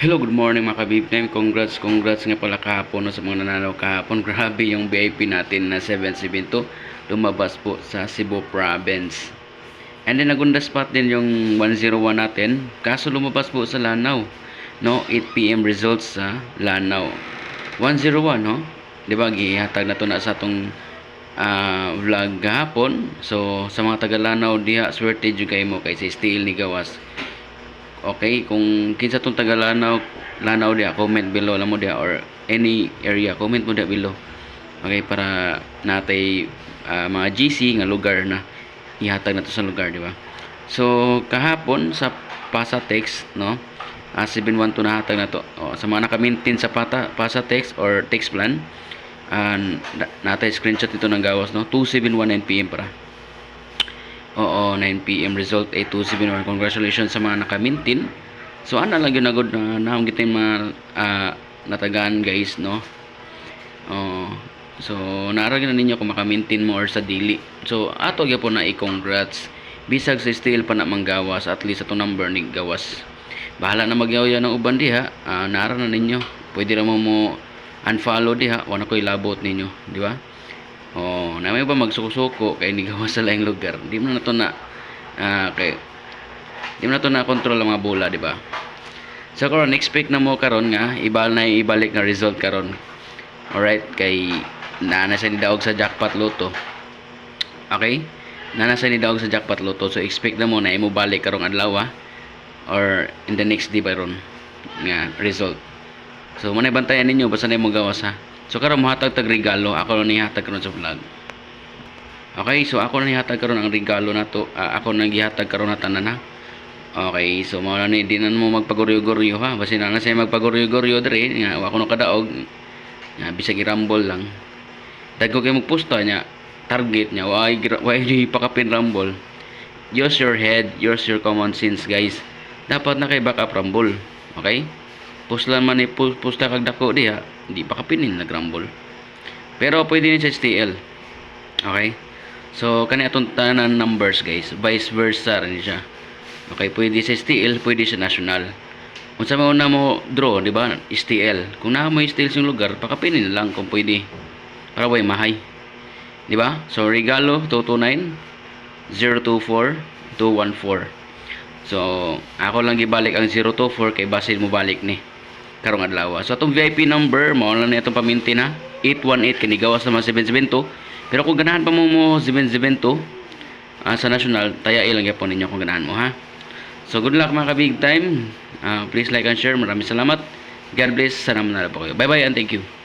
Hello, good morning mga kabib time. Congrats, congrats nga pala kahapon no, sa mga nanalo kahapon. Grabe yung VIP natin na 772 lumabas po sa Cebu Province. And then nagunda spot din yung 101 natin. Kaso lumabas po sa Lanao. No, 8pm results sa Lanao. 101, no? Di ba, gihatag na to na sa atong ah, vlog gahapon. So, sa mga taga Lanao diha, swerte jud kay mo kay sa steel ni Gawas. Okay, kung kinsa tong taga Lanao, Lanao dia, comment below lang mo dia or any area, comment mo dia below. Okay, para natay ah, mga GC nga lugar na ihatag na to sa lugar, di ba? So, kahapon sa Pasatex, no? Ah, 712 na hatag na to. O, sa mga naka-maintain sa Pata, Pasatex or text plan, na- natay screenshot ito ng gawas, no? 2719 PM para. Oo, 9pm result ay 271. Congratulations sa mga naka-maintain. So, ana lang yun agad na naong kita yung mga ah, natagaan guys, no? Oh, so, naaragin na ninyo kung maka-maintain mo or sa dili. So, ato po na i-congrats. Bisag sa steel pa na manggawas, at least ito number ni gawas. Bahala na magyaw yan ng uban diha. Ah, naara na ninyo. Pwede ra mo mo unfollow diha. Wala ko ilabot ninyo. Di ba? Oh, na may ba magsuko-suko kay ni gawa sa laing lugar. Di mo na to na ah, kay di mo na to na control ang mga bola, di ba? So karon expect na mo karon nga ibal na ibalik na result karon. Alright, kay nana sa ni daog sa jackpot loto. Okay? Nana sa ni daog sa jackpot loto. So expect na mo na imo balik karong adlaw ah, or in the next day ba ron nga result. So muna bantayan ninyo basta na mo gawas ha. So karon mohatag tag regalo, ako na nihatag karon sa vlog. Okay, so ako na nihatag karon ang regalo na to. Ah, ako na gihatag karon na tanan ha. Okay, so mao na ni dinan mo magpaguryo-guryo ha. Basta na na siya magpaguryo-guryo diri nga ako no kadaog. Nga bisag i-rumble lang. Dagko kay magpusta niya target niya why why di pakapin rumble. Use your head, use your common sense guys. Dapat na kay backup rumble. Okay? Puslan man ni pu- pusta kag dako diha, hindi pa kapinin nagrumble. Pero pwede ni sa STL. Okay? So kani atong tanan numbers guys, vice versa rin siya. Okay, pwede sa STL, pwede sa national. Kung sa mauna mo draw, di ba? STL. Kung na mo STL yung lugar, pakapinin lang kung pwede. Para way mahay. Di ba? So regalo 229 024 214. So, ako lang gibalik ang 024 kay basin mo balik ni karong adlaw. So atong VIP number mao lang ni atong paminti na 818 kini gawas naman 772. Pero kung ganahan pa mo mo 772 ah, sa national, taya ilang gyapon ninyo kung ganahan mo ha. So good luck mga ka-big time. Ah, please like and share. Maraming salamat. God bless. Sana manalo po kayo. Bye bye and thank you.